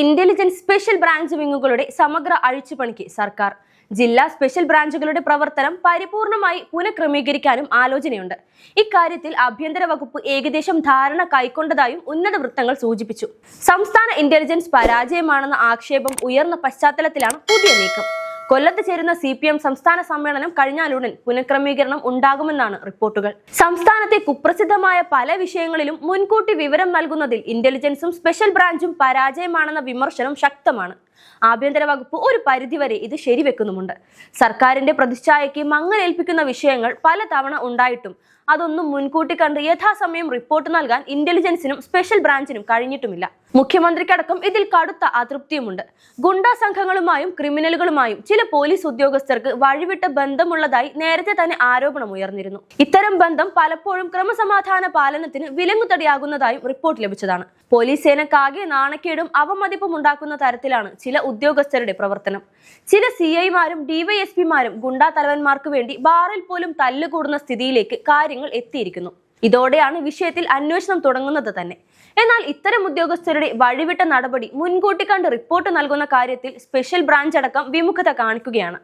Intelligence special branch വിങ്ങുകളുടെ സമഗ്ര അഴിച്ചുപണിക്ക് സർക്കാർ. ജില്ലാ സ്പെഷ്യൽ ബ്രാഞ്ചുകളുടെ പ്രവർത്തനം പരിപൂർണമായി പുനഃക്രമീകരിക്കാനും ആലോചനയുണ്ട്. ഇക്കാര്യത്തിൽ ആഭ്യന്തര വകുപ്പ് ഏകദേശം ധാരണ കൈക്കൊണ്ടതായും ഉന്നത വൃത്തങ്ങൾ സൂചിപ്പിച്ചു. സംസ്ഥാന ഇന്റലിജൻസ് പരാജയമാണെന്ന ആക്ഷേപം ഉയർന്ന പശ്ചാത്തലത്തിലാണ് പുതിയ നീക്കം. കൊല്ലത്ത് ചേരുന്ന സി പി എം സംസ്ഥാന സമ്മേളനം കഴിഞ്ഞാലുടൻ പുനഃക്രമീകരണം ഉണ്ടാകുമെന്നാണ് റിപ്പോർട്ടുകൾ. സംസ്ഥാനത്തെ കുപ്രസിദ്ധമായ പല വിഷയങ്ങളിലും മുൻകൂട്ടി വിവരം നൽകുന്നതിൽ ഇന്റലിജൻസും സ്പെഷ്യൽ ബ്രാഞ്ചും പരാജയമാണെന്ന വിമർശനം ശക്തമാണ്. ആഭ്യന്തര വകുപ്പ് ഒരു പരിധിവരെ ഇത് ശരിവെക്കുന്നുമുണ്ട്. സർക്കാരിന്റെ പ്രതിച്ഛായയ്ക്ക് മങ്ങലേൽപ്പിക്കുന്ന വിഷയങ്ങൾ പലതവണ ഉണ്ടായിട്ടും അതൊന്നും മുൻകൂട്ടി കണ്ട് യഥാസമയം റിപ്പോർട്ട് നൽകാൻ ഇന്റലിജൻസിനും സ്പെഷ്യൽ ബ്രാഞ്ചിനും കഴിഞ്ഞിട്ടുമില്ല. മുഖ്യമന്ത്രിക്കടക്കം ഇതിൽ കടുത്ത അതൃപ്തിയുമുണ്ട്. ഗുണ്ടാ സംഘങ്ങളുമായും ക്രിമിനലുകളുമായും ചില പോലീസ് ഉദ്യോഗസ്ഥർക്ക് വഴിവിട്ട ബന്ധമുള്ളതായി നേരത്തെ തന്നെ ആരോപണം ഉയർന്നിരുന്നു. ഇത്തരം ബന്ധം പലപ്പോഴും ക്രമസമാധാന പാലനത്തിന് വിലങ്ങുതടിയാകുന്നതായും റിപ്പോർട്ട് ലഭിച്ചതാണ്. പോലീസ് സേനക്കാകെ നാണക്കേടും അവമതിപ്പും ഉണ്ടാക്കുന്ന തരത്തിലാണ് ചില ഉദ്യോഗസ്ഥരുടെ പ്രവർത്തനം. ചില സി ഐമാരും ഡിവൈഎസ്പിമാരും ഗുണ്ടാ തലവന്മാർക്ക് വേണ്ടി ബാറിൽ പോലും തല്ലുകൂടുന്ന സ്ഥിതിയിലേക്ക് കാര്യങ്ങൾ എത്തിയിരിക്കുന്നു. ഇതോടെയാണ് വിഷയത്തിൽ അന്വേഷണം തുടങ്ങുന്നത് തന്നെ. എന്നാൽ ഇത്തരം ഉദ്യോഗസ്ഥരുടെ വഴിവിട്ട നടപടി മുൻകൂട്ടി കണ്ട് റിപ്പോർട്ട് നൽകുന്ന കാര്യത്തിൽ സ്പെഷ്യൽ ബ്രാഞ്ച് അടക്കം വിമുഖത കാണിക്കുകയാണ്.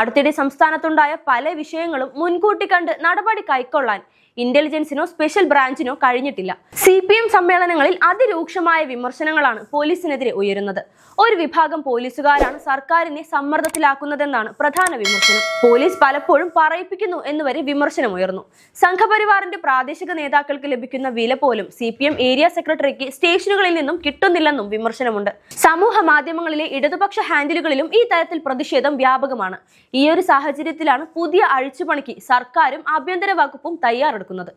അടുത്തിടെ സംസ്ഥാനത്തുണ്ടായ പല വിഷയങ്ങളും മുൻകൂട്ടി കണ്ട് നടപടി കൈക്കൊള്ളാൻ ഇന്റലിജൻസിനോ സ്പെഷ്യൽ ബ്രാഞ്ചിനോ കഴിഞ്ഞിട്ടില്ല. സി പി എം സമ്മേളനങ്ങളിൽ അതിരൂക്ഷമായ വിമർശനങ്ങളാണ് പോലീസിനെതിരെ ഉയരുന്നത്. ഒരു വിഭാഗം പോലീസുകാരാണ് സർക്കാരിനെ സമ്മർദ്ദത്തിലാക്കുന്നതെന്നാണ് പ്രധാന വിമർശനം. പോലീസ് പലപ്പോഴും പറയിപ്പിക്കുന്നു എന്നുവരെ വിമർശനം ഉയർന്നു. സംഘപരിവാറിന്റെ പ്രാദേശിക നേതാക്കൾക്ക് ലഭിക്കുന്ന വില പോലും സി ഏരിയ സെക്രട്ടറിക്ക് സ്റ്റേഷനുകളിൽ നിന്നും കിട്ടുന്നില്ലെന്നും വിമർശനമുണ്ട്. സമൂഹ മാധ്യമങ്ങളിലെ ഇടതുപക്ഷ ഹാൻഡിലുകളിലും ഈ തരത്തിൽ പ്രതിഷേധം വ്യാപകമാണ്. ഈ ഒരു സാഹചര്യത്തിലാണ് പുതിയ അഴിച്ചുപണിക്ക് സർക്കാരും ആഭ്യന്തര വകുപ്പും തയ്യാറെടുക്കുന്നത്. കൊടുക്കുന്നത്